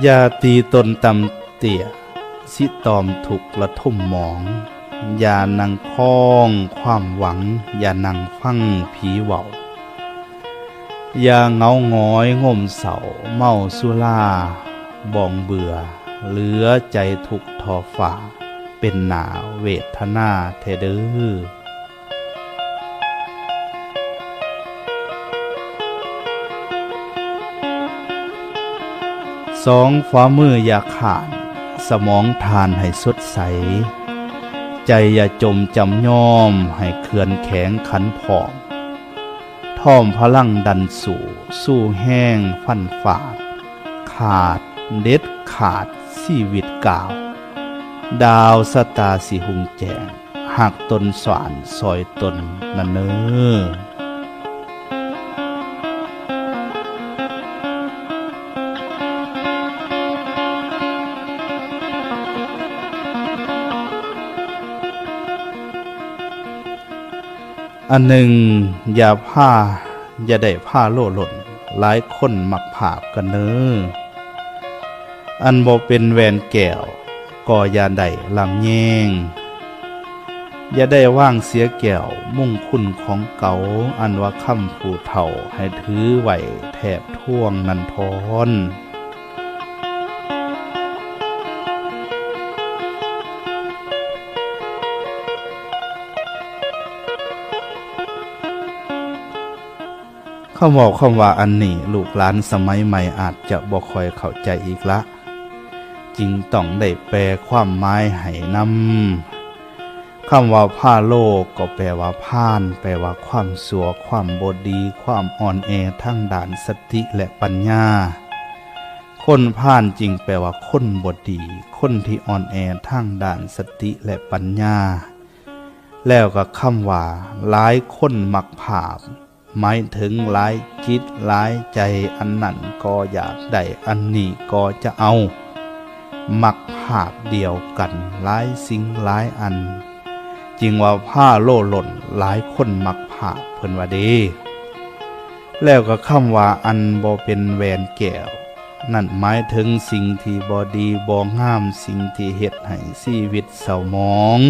อย่าตีตนตำเตี่ย สิตอมถูกละทุ่มหมอง อย่านังคล้องความหวัง อย่านังฟังผีเว้าอย่าเงาหงอยง่มเสาเมาสุราบองเบื่อ เหลือใจทุกทอฝ่า เป็นหนาเวทนาเทเดอ สองฝ่ามืออย่าขาด สมองทานให้สดใส ใจอย่าจมจำยอมให้เขื่อนแข็งขันผอมท่อมพลังดันสู่ สู้แห้งฟันฝาด ขาดเด็ดขาดชีวิตกาว ดาวสตาสิหุงแจงหักตนสวานซอยตนนันเนอ อันหนึ่งอย่าผ้าอย่าได้ผ้าโล่หล่นหลายคนมักผาบกันเนออันบ่เป็นแวนแก้วก็อย่าได้ลำแยงอย่าได้ว่างเสียแก้วมุ่งคุณของเก่าอันว่าคำผู้เฒ่าให้ถือไหวแถบท่วงนันทอน คำบอกคำว่าอันนี้ลูกหลานสมัยใหม่อาจจะบ่คอยเข้าใจอีกละจึงต้องได้แปลความหมายให้นำคำว่าผ้าโลกก็แปลว่าพ่าน แปลว่าความสัวความบดี ความอ่อนแอทั้งด่านสติและปัญญา คนพ่านจริงแปลว่าคนบดี คนที่อ่อนแอทั้งด่านสติและปัญญา แล้วก็คำว่าหลายคนมักผาบ หมายถึงหลายจิตหลายใจอันนั้นก็อยากได้อันนี้ก็จะเอา มักภาพเดียวกันหลายสิ่งหลายอันจริงว่าผ้าโล่หล่นหลายคนมักภาเพิ่นว่าเดี แล้วก็คำว่าอันบ่เป็นแวนแก้ว นั่นหมายถึงสิ่งที่บ่ดีบ่งามสิ่งที่เฮ็ดให้ชีวิตเศร้าหมอง